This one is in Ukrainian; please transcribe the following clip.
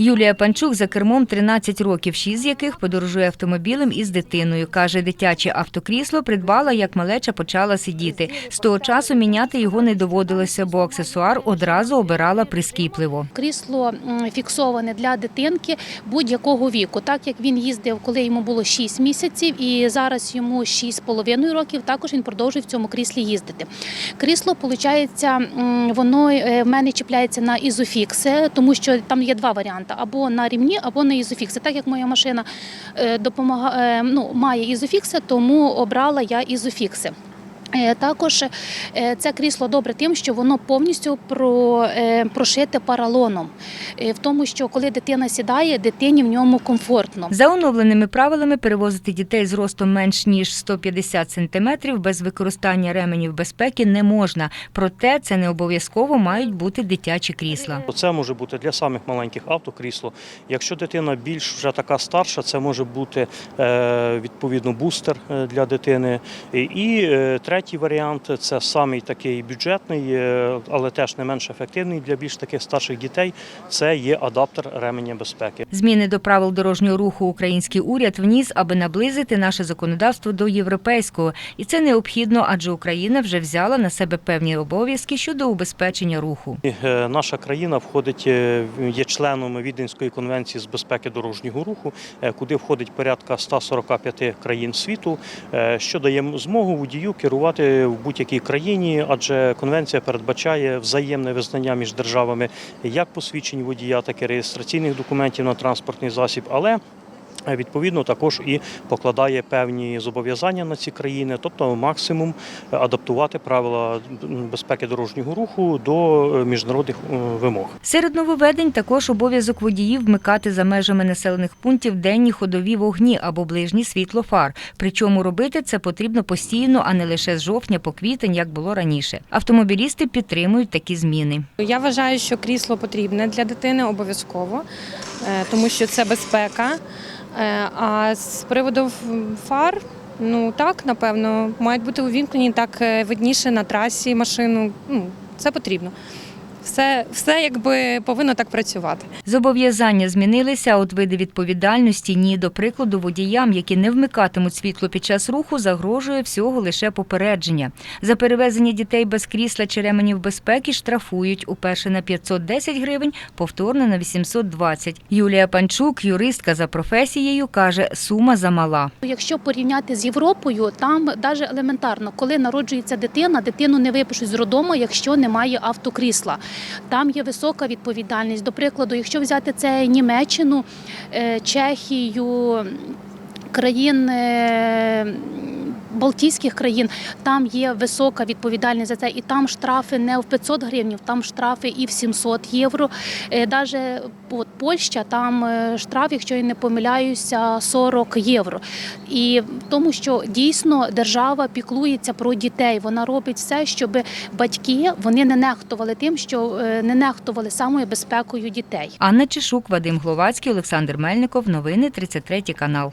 Юлія Панчук за кермом 13 років, 6 з яких подорожує автомобілем із дитиною. Каже, дитяче автокрісло придбала, як малеча почала сидіти. З того часу міняти його не доводилося, бо аксесуар одразу обирала прискіпливо. Крісло фіксоване для дитинки будь-якого віку. Так як він їздив, коли йому було 6 місяців, і зараз йому 6,5 років. Також він продовжує в цьому кріслі їздити. Крісло, виходить, воно е, в мене чіпляється на ізофікси, тому що там є два варіанти: або на рівні, або на ізофікси. Так як моя машина е, допомагає, ну, має ізофікси, тому обрала я ізофікси. Е, Також е, це крісло добре тим, що воно повністю е, прошите паралоном, в тому, що коли дитина сідає, дитині в ньому комфортно. За оновленими правилами перевозити дітей з ростом менш ніж 150 сантиметрів без використання ременів безпеки не можна. Проте це не обов'язково мають бути дитячі крісла. Це може бути для самих маленьких автокрісло. Якщо дитина більш вже така старша, це може бути відповідно бустер для дитини. І- е, третій варіант це самий такий бюджетний, е, але теж не менш ефективний для більш таких старших дітей. Це є адаптер ременя безпеки. Зміни до правил дорожнього руху український уряд вніс, аби наблизити наше законодавство до європейського, і це необхідно, адже Україна вже взяла на себе певні обов'язки щодо убезпечення руху. Е, Наша країна входить, е, є членом Віденської конвенції з безпеки дорожнього руху, куди входить порядка 145 країн світу, що дає змогу водію керувати в будь-якій країні, адже конвенція передбачає взаємне визнання між державами як посвідчень водія, так і реєстраційних документів на транспортний засіб, але Відповідно, також і покладає певні зобов'язання на ці країни, тобто максимум е, адаптувати правила безпеки дорожнього руху до е, міжнародних е, вимог. Серед нововведень також обов'язок водіїв вмикати за межами населених пунктів денні ходові вогні або ближні світло фар. Причому робити це потрібно постійно, а не лише з жовтня по квітень, як було раніше. Автомобілісти підтримують такі зміни. Я вважаю, що крісло потрібне для дитини обов'язково, е, тому що це безпека. Е, А з приводу фар, ну так, напевно, мають бути увімкнені так е, видніше на трасі машину. Ну, це потрібно. Все, все якби повинно так працювати. Зобов'язання змінилися, а от види відповідальності ні. До прикладу, водіям, які не вмикатимуть світло під час руху, загрожує всього лише попередження. За перевезення дітей без крісла чи ременів безпеки штрафують уперше на 510 гривень, повторно на 820. Юлія Панчук, юристка за професією, каже, сума замала. Якщо порівняти з Європою, там навіть елементарно, коли народжується дитина, дитину не випишуть з роддому, якщо немає автокрісла. Там є висока відповідальність. До прикладу, якщо взяти це Німеччину, е, Чехію, країн. Е, Балтійських країн там є висока відповідальність за це, і там штрафи не в 500 гривень, там штрафи і в 700 євро. Навіть от Польща там е, штраф, якщо я не помиляюся, 40 євро. І тому, що дійсно держава піклується про дітей. Вона робить все, щоб батьки вони не нехтували тим, що е, не нехтували самою безпекою дітей. Анна Чешук, Вадим Гловацький, Олександр Мельников. Новини 33 канал.